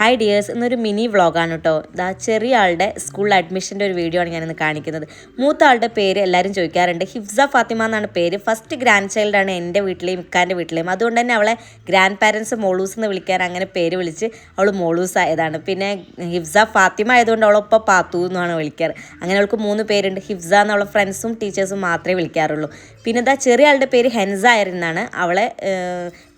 Hi dears ഇന്നൊരു mini വ്ളോഗാണ് കേട്ടോ ദാ ചെറിയ ആളുടെ സ്കൂൾ അഡ്മിഷന്റെ ഒരു വീഡിയോ ആണ് ഞാനിന്ന് കാണിക്കുന്നത്. മൂത്ത ആളുടെ പേര് എല്ലാവരും ചോദിക്കാറുണ്ട്. ഹിഫ്സ ഫാത്തിമ എന്നാണ് പേര്. ഫസ്റ്റ് ഗ്രാൻഡ് ചൈൽഡാണ് എന്റെ വീട്ടിലെയും ഇക്കാന്റെ വീട്ടിലെയും. അതുകൊണ്ട് തന്നെ അവളെ ഗ്രാൻഡ് പാരൻസ് മോളൂസ് എന്ന് വിളിക്കാൻ അങ്ങനെ പേര് വിളിച്ച് അവൾ മോളൂസ് ആയതാണ്. പിന്നെ ഹിഫ്സ ഫാത്തിമ ആയതുകൊണ്ട് അവളൊപ്പം പാത്തു എന്നാണ് വിളിക്കാറ്. അങ്ങനെ അവൾക്ക് മൂന്ന് പേരുണ്ട്. ഹിഫ്സ എന്ന് എന്നുള്ള ഫ്രണ്ട്സും ടീച്ചേഴ്സും മാത്രമേ വിളിക്കാറുള്ളൂ. പിന്നെ ഇതാ ചെറിയ ആളുടെ പേര് ഹെൻസ ആയിരുന്നാണ് അവളെ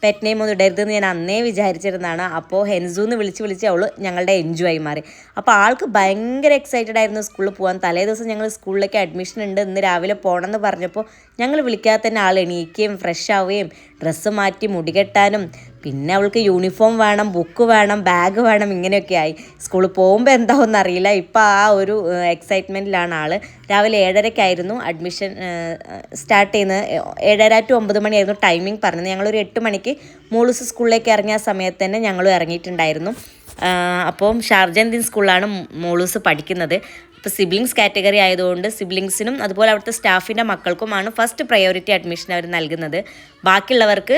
പെറ്റ് നെയിം ഒന്നും ഇടരുതെന്ന് ഞാൻ അന്നേ വിചാരിച്ചിരുന്നതാണ്. അപ്പോൾ ഹെൻസു എന്ന് വിളിച്ച് വിളിച്ച് അവൾ ഞങ്ങളുടെ എൻജു ആയി മാറി. അപ്പോൾ ആൾക്ക് ഭയങ്കര എക്സൈറ്റഡ് ആയിരുന്നു സ്കൂളിൽ പോകാൻ തലേ ദിവസം ഞങ്ങൾ സ്കൂളിലേക്ക് അഡ്മിഷൻ ഉണ്ട്. ഇന്ന് രാവിലെ പോകണമെന്ന് പറഞ്ഞപ്പോൾ ഞങ്ങൾ വിളിക്കാതെ തന്നെ ആൾ എണീക്കുകയും ഫ്രഷ് ആവുകയും ഡ്രസ്സ് മാറ്റി മുടി കെട്ടാനും പിന്നെ അവൾക്ക് യൂണിഫോം വേണം ബുക്ക് വേണം ബാഗ് വേണം ഇങ്ങനെയൊക്കെ ആയി. സ്കൂളിൽ പോകുമ്പോൾ എന്താവും അറിയില്ല. ഇപ്പോൾ ആ ഒരു എക്സൈറ്റ്മെന്റിലാണ് ആൾ രാവിലെ ഏഴരയ്ക്കായിരുന്നു അഡ്മിഷൻ സ്റ്റാർട്ട് ചെയ്യുന്നത്. ഏഴര ടു ഒമ്പത് മണിയായിരുന്നു ടൈമിംഗ് പറഞ്ഞത്. ഞങ്ങളൊരു എട്ട് മണിക്ക് മോളൂസ് സ്കൂളിലേക്ക് ഇറങ്ങിയ സമയത്ത് തന്നെ ഞങ്ങളും ഇറങ്ങിയിട്ടുണ്ടായിരുന്നു. അപ്പം ഷാർജന്തിൻ സ്കൂളിലാണ് മോളൂസ് പഠിക്കുന്നത്. ഇപ്പോൾ സിബ്ലിങ്സ് കാറ്റഗറി ആയതുകൊണ്ട് സിബ്ലിങ്സിനും അതുപോലെ അവിടുത്തെ സ്റ്റാഫിന്റെ മക്കൾക്കുമാണ് ഫസ്റ്റ് പ്രയോറിറ്റി അഡ്മിഷൻ അവർ നൽകുന്നത്. ബാക്കിയുള്ളവർക്ക്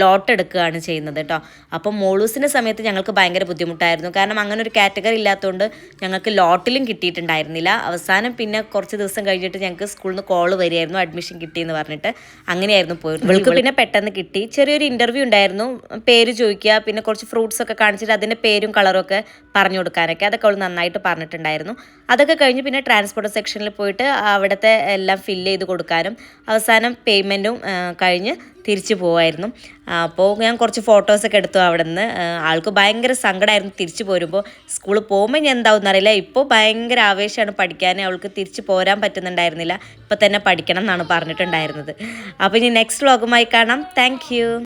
ലോട്ട് എടുക്കുകയാണ് ചെയ്യുന്നത് കേട്ടോ അപ്പം മോളൂസിന്റെ സമയത്ത് ഞങ്ങൾക്ക് ഭയങ്കര ബുദ്ധിമുട്ടായിരുന്നു. കാരണം അങ്ങനെ ഒരു കാറ്റഗറി ഇല്ലാത്തതുകൊണ്ട് ഞങ്ങൾക്ക് ലോട്ടിലും കിട്ടിയിട്ടുണ്ടായിരുന്നില്ല. അവസാനം പിന്നെ കുറച്ച് ദിവസം കഴിഞ്ഞിട്ട് ഞങ്ങൾക്ക് സ്കൂളിൽ നിന്ന് കോൾ വരികയായിരുന്നു അഡ്മിഷൻ കിട്ടിയെന്ന് പറഞ്ഞിട്ട്. അങ്ങനെയായിരുന്നു പോയത് ഇവൾക്ക് പിന്നെ പെട്ടെന്ന് കിട്ടി. ചെറിയൊരു ഇന്റർവ്യൂ ഉണ്ടായിരുന്നു. പേര് ചോദിക്കുക പിന്നെ കുറച്ച് ഫ്രൂട്ട്സ് ഒക്കെ കാണിച്ചിട്ട് അതിന്റെ പേരും കളറും ഒക്കെ പറഞ്ഞു കൊടുക്കാനൊക്കെ. അതൊക്കെ അവൾ നന്നായിട്ട് പറഞ്ഞിട്ടുണ്ടായിരുന്നു. അതൊക്കെ കഴിഞ്ഞ് പിന്നെ ട്രാൻസ്പോർട്ട് സെക്ഷനിൽ പോയിട്ട് അവിടുത്തെ എല്ലാം ഫില്ല് ചെയ്ത് കൊടുക്കാനും അവസാനം പേയ്മെന്റും കഴിഞ്ഞ് തിരിച്ചു പോവായിരുന്നു. അപ്പോൾ ഞാൻ കുറച്ച് ഫോട്ടോസൊക്കെ എടുത്തു അവിടെ നിന്ന് ആൾക്ക് ഭയങ്കര സങ്കടമായിരുന്നു തിരിച്ചു പോരുമ്പോൾ സ്കൂളിൽ പോകുമ്പോൾ ഞാൻ എന്താവും എന്നറിയില്ല ഇപ്പോൾ ഭയങ്കര ആവേശമാണ് പഠിക്കാൻ അവൾക്ക് തിരിച്ചു പോരാൻ പറ്റുന്നുണ്ടായിരുന്നില്ല. ഇപ്പോൾ തന്നെ പഠിക്കണം എന്നാണ് പറഞ്ഞിട്ടുണ്ടായിരുന്നത്. അപ്പോൾ ഇനി നെക്സ്റ്റ് വ്ളോഗുമായി കാണാം. താങ്ക്